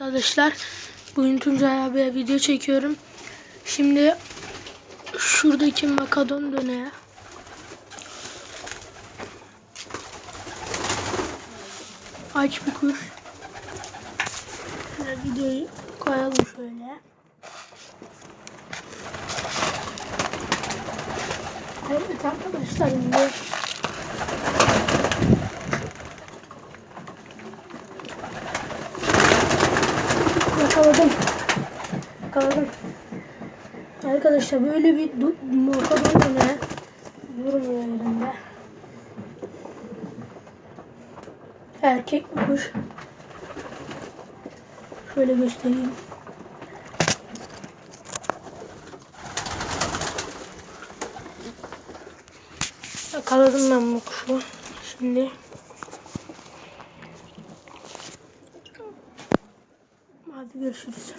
Arkadaşlar bugün Tuncay abiye video çekiyorum. Şimdi şuradaki makadon döneğe aç bir kuş. Şöyle videoyu koyalım şöyle. Evet arkadaşlar şimdi Yakaladım. Yakaladım. Arkadaşlar böyle bir makadon ne? Durmuyor yerinde. Erkek kuş. Şöyle göstereyim. Yakaladım ben bu kuşu. Şimdi Görüşürüz.